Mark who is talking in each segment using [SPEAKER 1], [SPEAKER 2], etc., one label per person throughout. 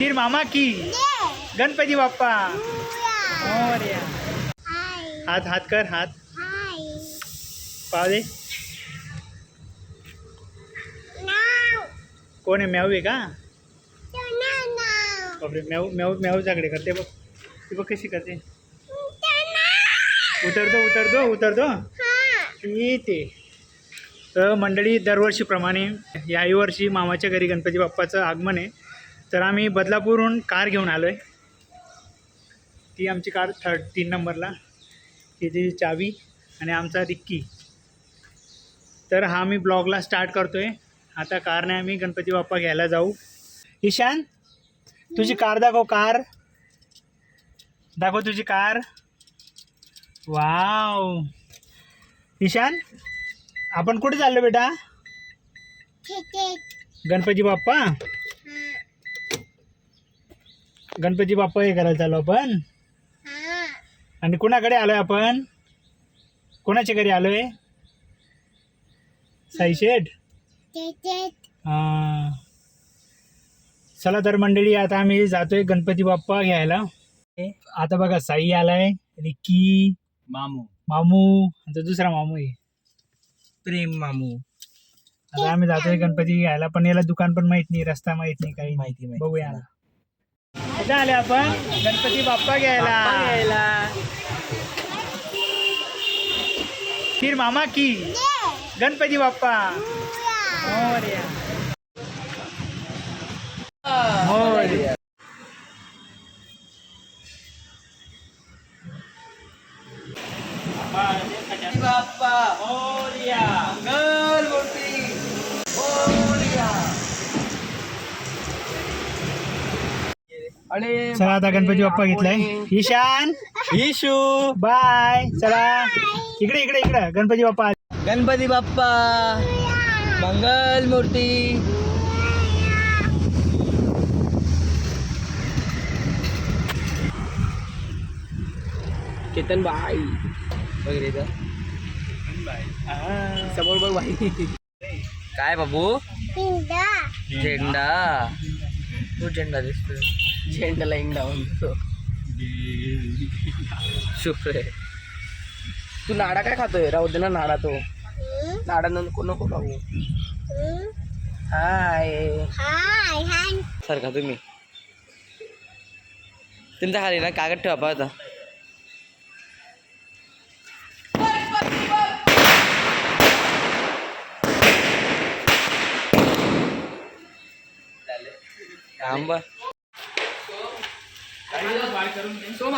[SPEAKER 1] वीर मामा की। गणपती बाप्पा. हात हात कर हात पाव दे। कोण आहे? म्याऊ आहे का? बापरे म्याऊ म्याऊ म्याऊ जाकडे करते बघ. ती बघ कशी करते. उतरतो उतरतो उतरतो. येते तर मंडळी दरवर्षीप्रमाणे याही वर्षी मामाच्या घरी गणपती बाप्पाचं आगमन आहे. तर आम्ही बदलापूरहून कार घेऊन आलो आहे ती आमची कार थर्ड तीन नंबरला. तिची चावी आणि आमचा रिक्की. तर हा मी ब्लॉगला स्टार्ट करतो आहे आता कारने आम्ही गणपती बाप्पा घ्यायला जाऊ. ईशान तुझी कार दाखव कार. दाखव तुझी कार. वाव. ईशान आपण कुठे चाललो बेटा? गणपती बाप्पा? गणपती बाप्पा हे करायला चाललो आपण. आणि कुणाकडे आलोय आपण? कोणाच्या घरी आलोय? साई शेठ? हा. चला तर मंडळी आता आम्ही जातोय गणपती बाप्पा घ्यायला. आता बघा साई आलाय रिक्की
[SPEAKER 2] मामू.
[SPEAKER 1] मामू. आणि तो दुसरा मामू आहे.
[SPEAKER 2] प्रेम मामू.
[SPEAKER 1] आता आम्ही जातोय गणपती घ्यायला पण याला दुकान पण माहीत नाही रस्ता माहीत नाही काही
[SPEAKER 2] माहिती माहिती.
[SPEAKER 1] बघूया आता. कुठे आले आपण गणपती बाप्पा घ्यायला फिर मामा की गणपती बाप्पा मोरया. मोरया.
[SPEAKER 2] बाप्पा
[SPEAKER 1] मोरया.
[SPEAKER 2] अरे
[SPEAKER 1] चला आता गणपती बाप्पा घेतलाय. ईशान.
[SPEAKER 2] इशू
[SPEAKER 1] बाय. चला. इकडे इकडे इकडे. गणपती बाप्पा.
[SPEAKER 2] गणपती बाप्पा. मंगल मूर्ती केतन बाई. वगैरे. समोर बघ बाई. काय बाबू? झेंडा. तू झेंडा दिसतो झेंडाला इंडा म्हणतो शुक्र तू नाडा काय खातोय? राहू दे ना नाडा तो. नाडा नको नको खाऊ. हाय. सारखा तुम्ही. तुमच्या खाली ना कागद ठेवा पाहता आंबा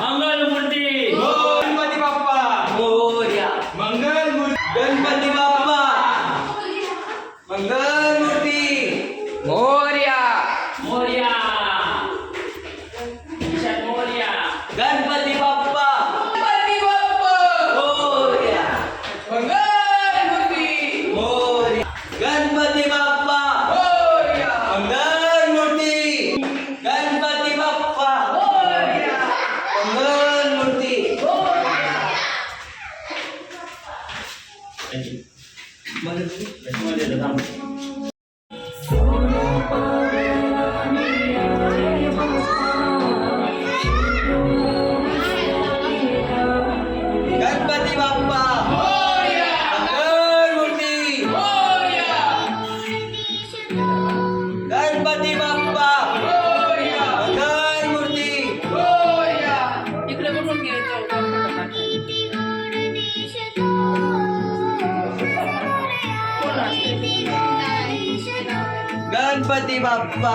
[SPEAKER 1] मंगल मूर्ती!
[SPEAKER 2] गणपती बाप्पा! मोर्या! मंगल मूर्ती! गणपती बाप्पा! मंगल मूर्ती! मोर्या
[SPEAKER 1] मोरया!
[SPEAKER 2] गणपती बाप्पा.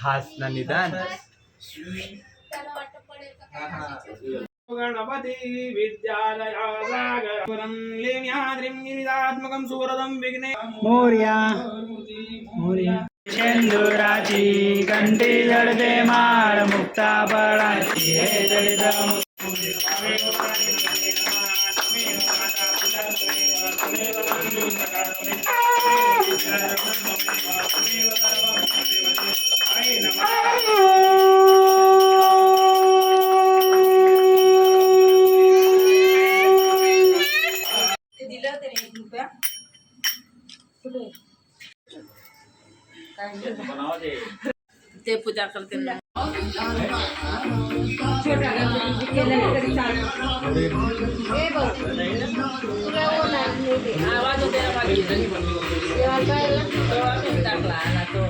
[SPEAKER 2] हास ना निदान.
[SPEAKER 3] गिरिदात्मकं सुवरदं विघ्ने मोर्या. मोर्या शेंदुराची कंठी जडते माळ मुक्ता हे जडित
[SPEAKER 4] का कुठे ते पूजा करते. आवाज होते टाकला तो.